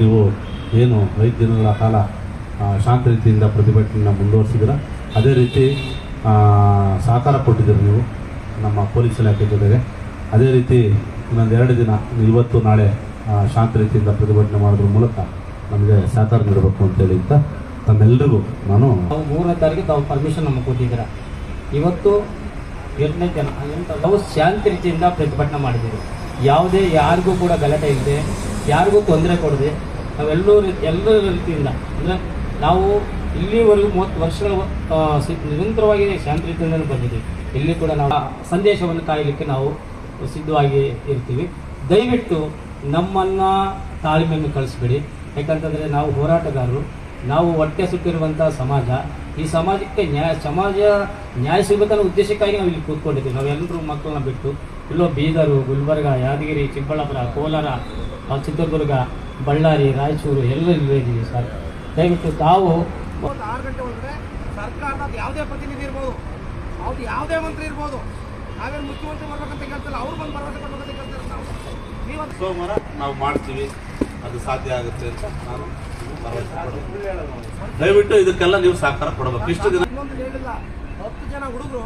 ನೀವು ಏನು ಐದು ದಿನಗಳ ಕಾಲ ಶಾಂತ ರೀತಿಯಿಂದ ಪ್ರತಿಭಟನೆಯನ್ನು ಮುಂದುವರಿಸಿದ್ರ ಅದೇ ರೀತಿ ಸಹಕಾರ ಕೊಟ್ಟಿದ್ದೀರಿ ನೀವು ನಮ್ಮ ಪೊಲೀಸ್ ಇಲಾಖೆ ಜೊತೆಗೆ? ಅದೇ ರೀತಿ ಇನ್ನೊಂದು ಎರಡು ದಿನ, ಇವತ್ತು ನಾಳೆ ಶಾಂತ ರೀತಿಯಿಂದ ಪ್ರತಿಭಟನೆ ಮಾಡೋದ್ರ ಮೂಲಕ ನಮಗೆ ಸಹಕಾರ ನೀಡಬೇಕು ಅಂತೇಳಿ ಅಂತ ತಮ್ಮೆಲ್ಲರಿಗೂ ನಾನು ಮೂರನೇ ತಾರೀಕು ತಾವು ಪರ್ಮಿಷನ್ ನಮಗೆ ಕೊಟ್ಟಿದ್ದೀರ. ಇವತ್ತು ಎರಡನೇ ಜನ ತಾವು ಶಾಂತಿ ರೀತಿಯಿಂದ ಪ್ರತಿಭಟನೆ ಮಾಡಿದ್ದೀರಿ. ಯಾವುದೇ ಯಾರಿಗೂ ಕೂಡ ಗಲಾಟೆ ಇಲ್ಲದೆ ಯಾರಿಗೂ ತೊಂದರೆ ಕೊಡದೆ ನಾವೆಲ್ಲರೂ ಎಲ್ಲರ ರೀತಿಯಿಂದ ಅಂದರೆ ನಾವು ಇಲ್ಲಿವರೆಗೂ ಮೂವತ್ತು ವರ್ಷಗಳ ನಿರಂತರವಾಗಿ ಶಾಂತಿಯುತದಿಂದ ಬಂದಿದ್ದೀವಿ. ಇಲ್ಲಿ ಕೂಡ ನಾವು ಸಂದೇಶವನ್ನು ಕಾಯಲಿಕ್ಕೆ ನಾವು ಸಿದ್ಧವಾಗಿ ಇರ್ತೀವಿ. ದಯವಿಟ್ಟು ನಮ್ಮನ್ನು ತಾಳ್ಮೆಯನ್ನು ಕಳಿಸ್ಬೇಡಿ. ಯಾಕಂತಂದರೆ ನಾವು ಹೋರಾಟಗಾರರು, ನಾವು ಹೊಟ್ಟೆ ಸುಟ್ಟಿರುವಂಥ ಸಮಾಜ, ಈ ಸಮಾಜಕ್ಕೆ ನ್ಯಾಯ, ಸಮಾಜ ನ್ಯಾಯ ಸಿಗಬೇಕನ್ನೋ ಉದ್ದೇಶಕ್ಕಾಗಿ ನಾವು ಇಲ್ಲಿ ಕೂತ್ಕೊಂಡಿದ್ದೀವಿ. ನಾವೆಲ್ಲರೂ ಮಕ್ಕಳನ್ನ ಬಿಟ್ಟು, ಇಲ್ಲೋ ಬೀದರು, ಗುಲ್ಬರ್ಗ, ಯಾದಗಿರಿ, ಚಿಕ್ಕಬಳ್ಳಾಪುರ, ಕೋಲಾರ ಚಿತ್ರದುರ್ಗ ಬಳ್ಳಾರಿ ರಾಯಚೂರು ಎಲ್ಲ ಇಲ್ಲೇ ಇದ್ದೀವಿ ಸರ್. ದಯವಿಟ್ಟು ತಾವು ಒಂದು ಆರು ಗಂಟೆ ಒಳಗಡೆ ಸರ್ಕಾರದ ಯಾವುದೇ ಪ್ರತಿನಿಧಿ ಇರ್ಬೋದು ಅವ್ರು ಯಾವುದೇ ಮಂತ್ರಿ ಇರ್ಬೋದು ನಾವೇನು ಮುಖ್ಯಮಂತ್ರಿ ಬರ್ಬೇಕಂತ ಕೇಳ್ತಿಲ್ಲ ಅವ್ರು ಬಂದು ಭರವಸೆ ಕೊಡ್ಬೇಕಂತ ಕೇಳ್ತಾರೆ ನಾವು. ನೀವು ಸೋಮವಾರ ನಾವು ಮಾಡ್ತೀವಿ ಅದು ಸಾಧ್ಯ ಆಗುತ್ತೆ ಅಂತ ನಾನು. ದಯವಿಟ್ಟು ಇದಕ್ಕೆಲ್ಲ ನೀವು ಸಹಕಾರ ಕೊಡಬೇಕು. ಇಷ್ಟು ದಿನ ಇನ್ನೊಂದು ಹೇಳಿಲ್ಲ ಹತ್ತು ಜನ ಹುಡುಗರು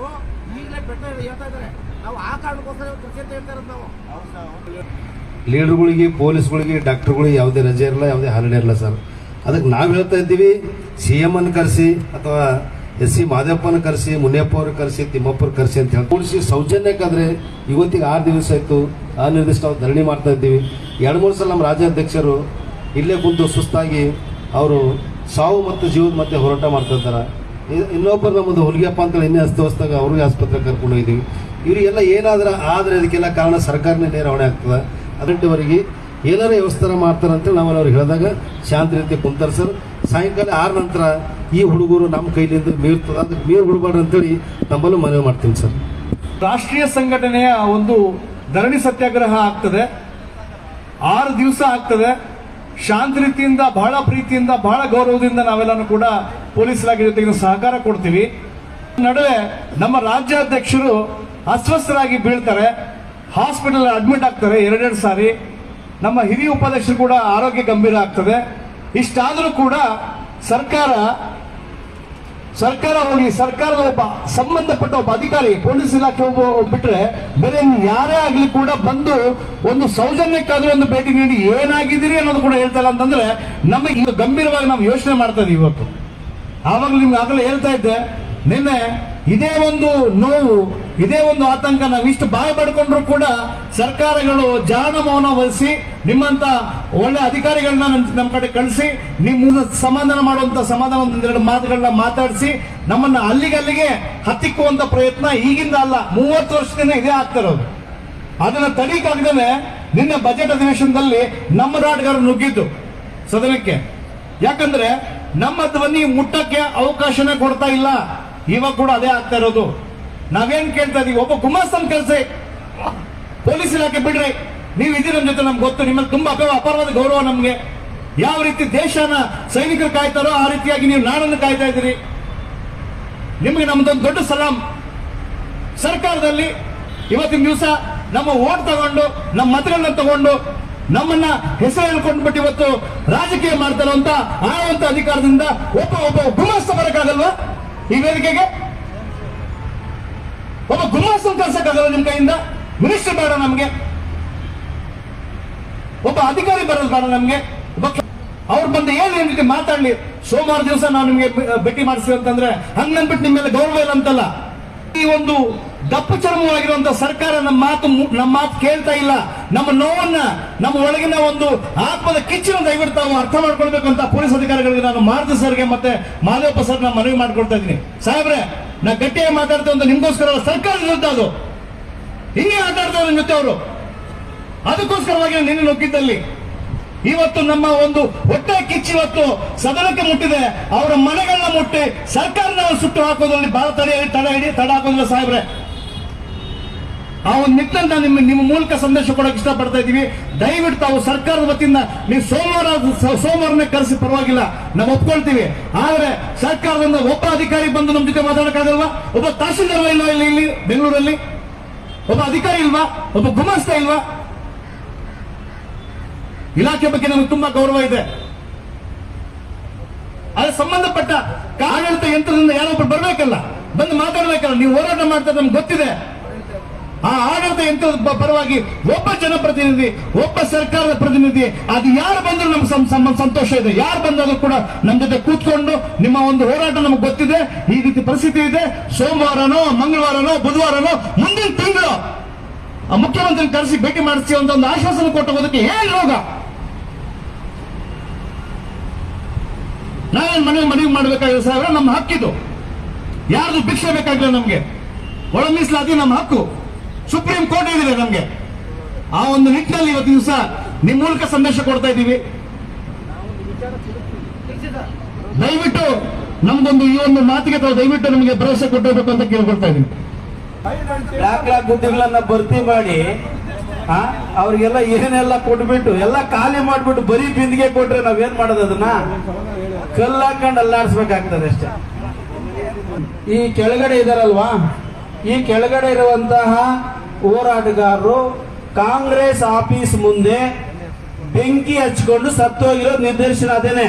ಈಗಲೇ ಬೆಟ್ಟ ಹೇಳ್ತಾ ಇದ್ದಾರೆ. ನಾವು ಆ ಕಾರಣಕ್ಕೋಸ್ಕರ ಅಂತ ಹೇಳ್ತಾ ಇರೋದು ನಾವು. ಲೀಡರ್ಗಳಿಗೆ, ಪೊಲೀಸ್ಗಳಿಗೆ, ಡಾಕ್ಟರ್ಗಳಿಗೆ ಯಾವುದೇ ರಜೆ ಇರಲ್ಲ, ಯಾವುದೇ ಹಾಲಿಡೇ ಇರಲ್ಲ ಸರ್. ಅದಕ್ಕೆ ನಾವು ಹೇಳ್ತಾ ಇದ್ದೀವಿ ಸಿ ಅನ್ನು ಕರೆಸಿ ಅಥವಾ ಎಸ್ ಸಿ ಮಾದೇವಪ್ಪನ ಕರೆಸಿ, ಮುನಿಯಪ್ಪ ಅವ್ರ ಕರೆಸಿ ತಿಮ್ಮಪ್ಪರ ಕರೆಸಿ ಅಂತ ಹೇಳಿ ಕೂಡಿಸಿ ಸೌಜನ್ಯಕ್ಕಾದ್ರೆ ಇವತ್ತಿಗೆ ಆರು ದಿವಸ ಆಯಿತು, ಅನಿರ್ದಿಷ್ಟ ಧರಣಿ ಮಾಡ್ತಾ ಇದ್ದೀವಿ. ಎರಡು ಮೂರು ಸಲ ನಮ್ಮ ರಾಜ್ಯಾಧ್ಯಕ್ಷರು ಇಲ್ಲೇ ಕುಂತು ಸುಸ್ತಾಗಿ ಅವರು ಸಾವು ಮತ್ತು ಜೀವದ ಮಧ್ಯೆ ಹೋರಾಟ ಮಾಡ್ತಾ ಇದ್ದಾರೆ. ಇನ್ನೊಬ್ಬರು ನಮ್ಮದು ಹುಲಿಗೆಪ್ಪ ಅಂತ ಇನ್ನೇ ಅಸ್ತವಸ್ತಾಗ ಅವ್ರಿಗೆ ಆಸ್ಪತ್ರೆ ಕರ್ಕೊಂಡು ಹೋಗಿದ್ದೀವಿ. ಇವರಿಗೆಲ್ಲ ಏನಾದರೂ ಆದರೆ ಅದಕ್ಕೆಲ್ಲ ಕಾರಣ ಸರ್ಕಾರನೇ ನೇರ ಹೊಣೆ ಆಗ್ತದೆ. ಅದರವರೆಗೆ ಏನಾರ ವ್ಯವಸ್ಥೆ ಮಾಡ್ತಾರೆ ಅಂತೇಳಿ ನಾವು ಅವ್ರಿಗೆ ಹೇಳಿದಾಗ ಶಾಂತಿ ರೀತಿ ಕುಂತಾರೆ ಸರ್, ಸಾಯಂಕಾಲ ಆರು ನಂತರ ಈ ಹುಡುಗರು ನಮ್ಮ ಕೈಲಿಂದ ಮೀರ್ತದೆ ಅದಕ್ಕೆ ಮೀರು ಬಿಡಬಾರ್ದು ಅಂತೇಳಿ ನಮ್ಮಲ್ಲೂ ಮನವಿ ಮಾಡ್ತೀನಿ ಸರ್. ರಾಷ್ಟ್ರೀಯ ಸಂಘಟನೆಯ ಒಂದು ಧರಣಿ ಸತ್ಯಾಗ್ರಹ ಆಗ್ತದೆ. ಆರು ದಿವಸ ಆಗ್ತದೆ. ಶಾಂತ ರೀತಿಯಿಂದ, ಬಹಳ ಪ್ರೀತಿಯಿಂದ, ಬಹಳ ಗೌರವದಿಂದ ನಾವೆಲ್ಲರೂ ಕೂಡ ಪೊಲೀಸ್ ಇಲಾಖೆ ಜೊತೆಗೆ ಸಹಕಾರ ಕೊಡ್ತೀವಿ. ನಡುವೆ ನಮ್ಮ ರಾಜ್ಯಾಧ್ಯಕ್ಷರು ಅಸ್ವಸ್ಥರಾಗಿ ಬೀಳ್ತಾರೆ. ಹಾಸ್ಪಿಟಲ್ ಅಡ್ಮಿಟ್ ಆಗ್ತಾರೆ ಎರಡೆರಡು ಸಾರಿ. ನಮ್ಮ ಹಿರಿಯ ಉಪಾಧ್ಯಕ್ಷರು ಕೂಡ ಆರೋಗ್ಯ ಗಂಭೀರ ಆಗ್ತದೆ. ಇಷ್ಟಾದರೂ ಕೂಡ ಸರ್ಕಾರ ಸರ್ಕಾರ ಹೋಗಿ, ಸರ್ಕಾರದ ಒಬ್ಬ ಸಂಬಂಧಪಟ್ಟ ಒಬ್ಬ ಅಧಿಕಾರಿ, ಪೊಲೀಸ್ ಇಲಾಖೆ ಒಬ್ಬ ಬಿಟ್ರೆ ಬೇರೆ ಯಾರೇ ಆಗಲಿ ಕೂಡ ಬಂದು ಒಂದು ಸೌಜನ್ಯಕ್ಕಾದ್ರೂ ಒಂದು ಭೇಟಿ ನೀಡಿ ಏನಾಗಿದ್ದೀರಿ ಅನ್ನೋದು ಕೂಡ ಹೇಳ್ತಾ ಇಲ್ಲ ಅಂತಂದ್ರೆ ನಮಗೆ ಇದು ಗಂಭೀರವಾಗಿ ನಾವು ಯೋಚನೆ ಮಾಡ್ತಾ ಇದೀವಿ ಇವತ್ತು. ಆವಾಗ ನಿಮ್ಗೆ ಆಗಲೇ ಹೇಳ್ತಾ ಇದ್ದೆ, ನಿನ್ನೆ ಇದೇ ಒಂದು ನೋವು ಇದೇ ಒಂದು ಆತಂಕ ನಾವು ಇಷ್ಟು ಬಾಯಿ ಪಡ್ಕೊಂಡ್ರು ಕೂಡ ಸರ್ಕಾರಗಳು ಜಾಣ ಮೌನ ವಹಿಸಿ ನಿಮ್ಮಂತ ಒಳ್ಳೆ ಅಧಿಕಾರಿಗಳನ್ನ ನಮ್ಮ ಕಡೆ ಕಳಿಸಿ ನಿಮ್ಮ ಸಮಾಧಾನ ಮಾಡುವಂತ ಸಮಾಧಾನ ಒಂದೆರಡು ಮಾತುಗಳನ್ನ ಮಾತಾಡಿಸಿ ನಮ್ಮನ್ನ ಅಲ್ಲಿಗೆ ಅಲ್ಲಿಗೆ ಹತ್ತಿಕ್ಕುವಂತ ಪ್ರಯತ್ನ ಈಗಿಂದ ಅಲ್ಲ, ಮೂವತ್ತು ವರ್ಷದಿಂದ ಇದೇ ಆಗ್ತಿರೋದು ಅದನ್ನ ತಡೀಕಾಗ್ದೇ ನಿನ್ನೆ ಬಜೆಟ್ ಅಧಿವೇಶನದಲ್ಲಿ ನಮ್ಮ ನಾಟಗಾರರು ನುಗ್ಗಿದ್ದು ಸದನಕ್ಕೆ. ಯಾಕಂದ್ರೆ ನಮ್ಮ ಧ್ವನಿ ಮುಟ್ಟಕ್ಕೆ ಅವಕಾಶನೇ ಕೊಡ್ತಾ ಇಲ್ಲ. ಇವಾಗ ಕೂಡ ಅದೇ ಆಗ್ತಾ ಇರೋದು. ನಾವೇನ್ ಕೇಳ್ತಾ ಇದೀವಿ? ಒಬ್ಬ ಗುಮಾಸ್ತನ್ ಕೆಲಸ ಪೊಲೀಸ್ ಇಲಾಖೆ ಬಿಡ್ರಿ. ನೀವು ಇದೀರ ಜೊತೆ, ನಮ್ಗೆ ಗೊತ್ತು. ನಿಮ್ಮಲ್ಲಿ ತುಂಬಾ ಅಪ- ಅಪಾರವಾದ ಗೌರವ ನಮ್ಗೆ. ಯಾವ ರೀತಿ ದೇಶನ ಸೈನಿಕರು ಕಾಯ್ತಾರೋ ಆ ರೀತಿಯಾಗಿ ನೀವು ನಾಡನ್ನು ಕಾಯ್ತಾ ಇದ್ದೀರಿ. ನಿಮಗೆ ನಮ್ದೊಂದು ದೊಡ್ಡ ಸಲಾಂ. ಸರ್ಕಾರದಲ್ಲಿ ಇವತ್ತಿನ ದಿವಸ ನಮ್ಮ ಓಟ್ ತಗೊಂಡು, ನಮ್ಮ ಮತಗಳನ್ನ ತಗೊಂಡು, ನಮ್ಮನ್ನ ಹೆಸರು ಹೇಳ್ಕೊಂಡ್ಬಿಟ್ಟು ಇವತ್ತು ರಾಜಕೀಯ ಮಾಡ್ತಾರೋ ಅಂತ ಆಳುವಂತ ಅಧಿಕಾರದಿಂದ ಒಬ್ಬ ಒಬ್ಬ ಗುಮಾಸ್ತ ಬರಕ್ಕಾಗಲ್ವಾ ಈ ವೇದಿಕೆಗೆ? ಒಬ್ಬ ಗುಮಾಸ್ತ ಕಳ್ಸಕ್ಕಾಗಲ್ಲ ನಿಮ್ ಕೈಯಿಂದ ಮಿನಿಸ್ಟರ್ ಬೇಡ ನಮ್ಗೆ. ಒಬ್ಬ ಅಧಿಕಾರಿ ಬರೋದು ಬೇಡ ನಮ್ಗೆ. ಅವ್ರು ಬಂದು ಏನ್ ರೀತಿ ಮಾತಾಡ್ಲಿ? ಸೋಮವಾರ ದಿವಸ ನಾವು ನಿಮ್ಗೆ ಭೇಟಿ ಮಾಡಿಸ್ತೀವಿ ಅಂತಂದ್ರೆ ಹಂಗನ್ಬಿಟ್ಟು ನಿಮ್ಮ ಮೇಲೆ ಗೌರವ ಇಲ್ಲ ಅಂತಲ್ಲ. ಈ ಒಂದು ದಪ್ಪ ಚರ್ಮವಾಗಿರುವಂತ ಸರ್ಕಾರ ನಮ್ಮ ಮಾತು ನಮ್ಮ ಮಾತು ಕೇಳ್ತಾ ಇಲ್ಲ. ನಮ್ಮ ನೋವನ್ನ, ನಮ್ಮ ಒಳಗಿನ ಒಂದು ಆತ್ಮದ ಕಿಚ್ಚಿನ ದಯವಿಟ್ಟು ತಾವು ಅರ್ಥ ಮಾಡ್ಕೊಳ್ಬೇಕು ಅಂತ ಪೊಲೀಸ್ ಅಧಿಕಾರಿಗಳಿಗೆ ನಾನು ಮಾರುತಿ ಸರ್ಗೆ ಮತ್ತೆ ಮಾದೇವಪ್ಪ ಸರ್ ನಾನು ಮನವಿ ಮಾಡ್ಕೊಳ್ತಾ ಇದ್ದೀನಿ. ಸಾಹೇಬ್ರೆ ನಾ ಗಟ್ಟಿಯಾಗಿ ಮಾತಾಡ್ತಾ ನಿಮ್ಗೋಸ್ಕರ ಸರ್ಕಾರ ವಿರುದ್ಧ ಅದು. ಹಿಂಗೆ ಮಾತಾಡ್ತಾರೆ ಜೊತೆ ಅವರು. ಅದಕ್ಕೋಸ್ಕರವಾಗಿ ನಾನು ನಿನ್ನೆ ನುಗ್ಗಿದ್ದಲ್ಲಿ. ಇವತ್ತು ನಮ್ಮ ಒಂದು ಹೊಟ್ಟೆ ಕಿಚ್ಚಿ ಇವತ್ತು ಸದನಕ್ಕೆ ಮುಟ್ಟಿದೆ. ಅವರ ಮನೆಗಳನ್ನ ಮುಟ್ಟಿ ಸರ್ಕಾರನ ಸುಟ್ಟು ಹಾಕೋದ್ರಲ್ಲಿ ಭಾರತ ತಡ ಹಿಡಿ ತಡ ಹಾಕೋದಿಲ್ಲ ಸಾಹೇಬ್ರೆ. ಆ ಒಂದು ನಿಟ್ಟಿನಲ್ಲಿ ನಾನು ನಿಮ್ಮ ನಿಮ್ಮ ಮೂಲಕ ಸಂದೇಶ ಕೊಡೋಕೆ ಇಷ್ಟಪಡ್ತಾ ಇದ್ದೀವಿ. ದಯವಿಟ್ಟು ತಾವು ಸರ್ಕಾರದ ವತಿಯಿಂದ ನೀವು ಸೋಮವಾರ, ಸೋಮವಾರನೇ ಕರೆಸಿ ಪರವಾಗಿಲ್ಲ. ನಾವು ಒಪ್ಕೊಳ್ತೀವಿ. ಆದ್ರೆ ಸರ್ಕಾರದಿಂದ ಒಬ್ಬ ಅಧಿಕಾರಿ ಬಂದು ನಮ್ಮ ಜೊತೆ ಮಾತಾಡಕ್ಕಾಗಲ್ವಾ ಒಬ್ಬ ತಹಸೀಲ್ದಾರ ಇಲ್ವಾ ಇಲ್ಲಿ ಇಲ್ಲಿ ಬೆಂಗಳೂರಲ್ಲಿ? ಒಬ್ಬ ಅಧಿಕಾರಿ ಇಲ್ವಾ? ಒಬ್ಬ ಗುಮಾಸ್ತ ಇಲ್ವಾ? ಇಲಾಖೆ ಬಗ್ಗೆ ನಮಗೆ ತುಂಬಾ ಗೌರವ ಇದೆ. ಅದಕ್ಕೆ ಸಂಬಂಧಪಟ್ಟ ಆಡಳಿತ ಯಂತ್ರದಿಂದ ಯಾರೊಬ್ಬರು ಬರ್ಬೇಕಲ್ಲ? ಬಂದು ಮಾತಾಡ್ಬೇಕಲ್ಲ? ನೀವು ಹೋರಾಟ ಮಾಡ್ತಾ ನಮ್ಗೆ ಗೊತ್ತಿದೆ. ಆ ಆಡಳಿತ ಯಂತ್ರದ ಪರವಾಗಿ ಒಬ್ಬ ಜನಪ್ರತಿನಿಧಿ, ಒಬ್ಬ ಸರ್ಕಾರದ ಪ್ರತಿನಿಧಿ, ಅದು ಯಾರು ಬಂದರೂ ನಮ್ಗೆ ಸಂತೋಷ ಇದೆ. ಯಾರು ಬಂದರೂ ಕೂಡ ನಮ್ಮ ಜೊತೆ ಕೂತ್ಕೊಂಡು ನಿಮ್ಮ ಒಂದು ಹೋರಾಟ ನಮಗೆ ಗೊತ್ತಿದೆ. ಈ ರೀತಿ ಪರಿಸ್ಥಿತಿ ಇದೆ. ಸೋಮವಾರನೋ, ಮಂಗಳವಾರನೋ, ಬುಧವಾರನೋ, ಮುಂದಿನ ತಿಂಗಳು ಆ ಮುಖ್ಯಮಂತ್ರಿ ಕರೆಸಿ ಭೇಟಿ ಮಾಡಿಸಿ ಅಂತ ಒಂದು ಆಶ್ವಾಸನೆ ಕೊಟ್ಟು ಹೋಗೋದಕ್ಕೆ ಏನ್ ರೋಗ? ನಾವೇನು ಮನೆ ಮನವಿ ಮಾಡಬೇಕಾಗಿದೆ ಸಾವಿರ ನಮ್ಮ ಹಕ್ಕಿದು. ಯಾರ್ದು ಭಿಕ್ಷೆ ಬೇಕಾಗಿಲ್ಲ ನಮ್ಗೆ. ಒಳ ಮೀಸಲಾತಿ ನಮ್ಮ ಹಕ್ಕು. ಸುಪ್ರೀಂ ಕೋರ್ಟ್ ಹೇಳಿದೆ ನಮಗೆ. ಆ ಒಂದು ನಿಟ್ಟಿನಲ್ಲಿ ಇವತ್ತು ದಿವಸ ನಿಮ್ಮ ಮೂಲಕ ಸಂದೇಶ ಕೊಡ್ತಾ ಇದ್ದೀವಿ. ದಯವಿಟ್ಟು ನಮ್ದೊಂದು ಈ ಒಂದು ಮಾತಿಗೆ ತಾವು ದಯವಿಟ್ಟು ನಮಗೆ ಭರವಸೆ ಕೊಟ್ಟಿರಬೇಕು ಅಂತ ಕೇಳ್ಕೊಳ್ತಾ ಇದ್ದೀನಿ. ಬ್ಲಾಕ್ ಬ್ಲಾಕ್ ಹುದ್ದೆಗಳನ್ನ ಭರ್ತಿ ಮಾಡಿ ಅವ್ರಿಗೆಲ್ಲ ಏನೆಲ್ಲ ಕೊಟ್ಬಿಟ್ಟು, ಎಲ್ಲ ಖಾಲಿ ಮಾಡ್ಬಿಟ್ಟು ಬರೀ ಬಿಂದಿಗೆ ಕೊಟ್ರೆ ನಾವೇನ್ ಮಾಡೋದು ಅದನ್ನ? ಕಲ್ಲು ಹಾಕೊಂಡು ಅಲ್ಲಾಡ್ಸ್ಬೇಕಾಗ್ತದೆ ಅಷ್ಟೇ. ಈ ಕೆಳಗಡೆ ಇದಾರಲ್ವಾ? ಈ ಕೆಳಗಡೆ ಇರುವಂತಹ ಹೋರಾಟಗಾರರು ಕಾಂಗ್ರೆಸ್ ಆಫೀಸ್ ಮುಂದೆ ಬೆಂಕಿ ಹಚ್ಕೊಂಡು ಸತ್ತೋಗಿರೋ ನಿರ್ದೇಶನ ಅದೇನೆ.